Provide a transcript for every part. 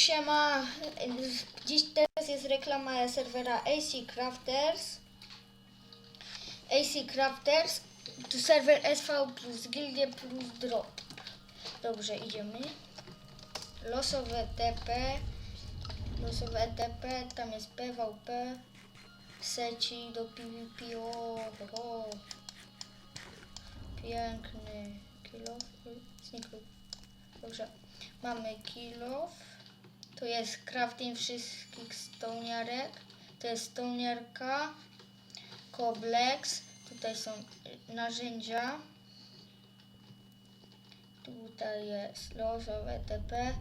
Siema, dziś teraz jest reklama serwera AC Crafters. AC Crafters, tu serwer SV plus Gildie plus Drop. Dobrze, idziemy. Losowe TP, losowe TP, tam jest PvP, seci do PvP, o, o. Piękny kilof, znikł. Dobrze, mamy kilof. Tu jest crafting wszystkich stoniarek. To jest stoniarka, koblex. Tutaj są narzędzia. Tutaj jest losowe ETP.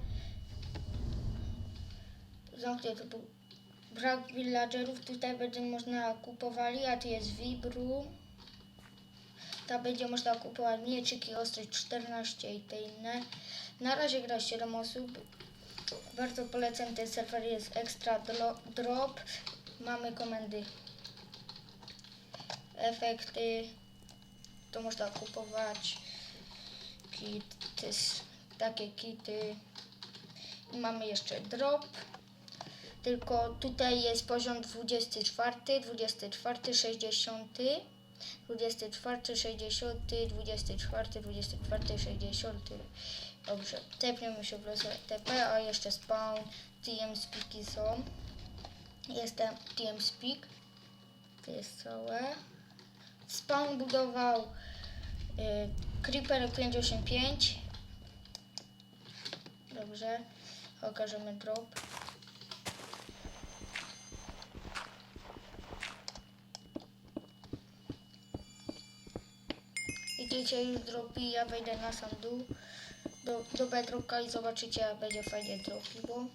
Zamknięty to brak villagerów. Tutaj będzie można kupowali, a tu jest Vibru. Tam będzie można kupować mieczyki, ostrość 14 i te inne. Na razie gra 7 osób. Bardzo polecam ten serwer, jest dro- drop. Mamy komendy. Efekty. To można kupować. Kity, takie kity. I mamy jeszcze drop. Tylko tutaj jest poziom 24, 24, 60. 24, 60, 24, 24, 60. Dobrze, tepniemy się w losy TP, a jeszcze spawn, TeamSpeaki są. Jestem TeamSpeak. To jest całe. Spawn budował y, Creeper 585. Dobrze, okażemy drop. Idziecie już dropi, ja wejdę na sam dół do, do bedrocka i zobaczycie, jak będzie fajnie dropiło.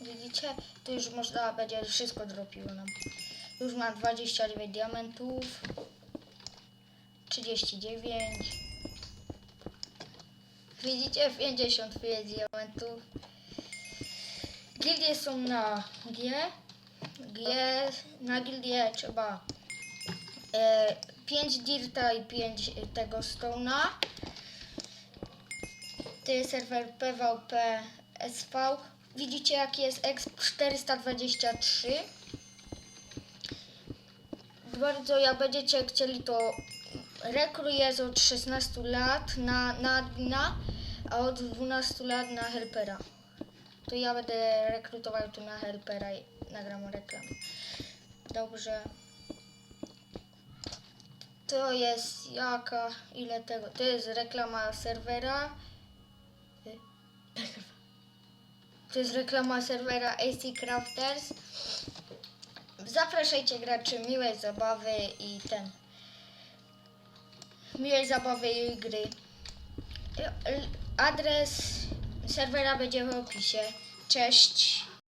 Widzicie? Tu już można będzie wszystko dropiło nam. Już mam 29 diamentów. 39. Widzicie? 55 diamentów. Gildie są na G. G na gildię trzeba e, 5 dirta i 5 tego stona. To jest serwer PvP SV. Widzicie jaki jest exp 423. Bardzo jak będziecie chcieli to rekru jest od 16 lat na, na admina, a od 12 lat na helpera. To ja będę rekrutował tu na helpera i nagram reklamę. Dobrze. To jest jaka, ile tego? To jest reklama serwera. To jest reklama serwera AC Crafters. Zapraszajcie graczy miłej zabawy i ten. Miłej zabawy i gry. Adres serwera będzie w opisie. Cześć.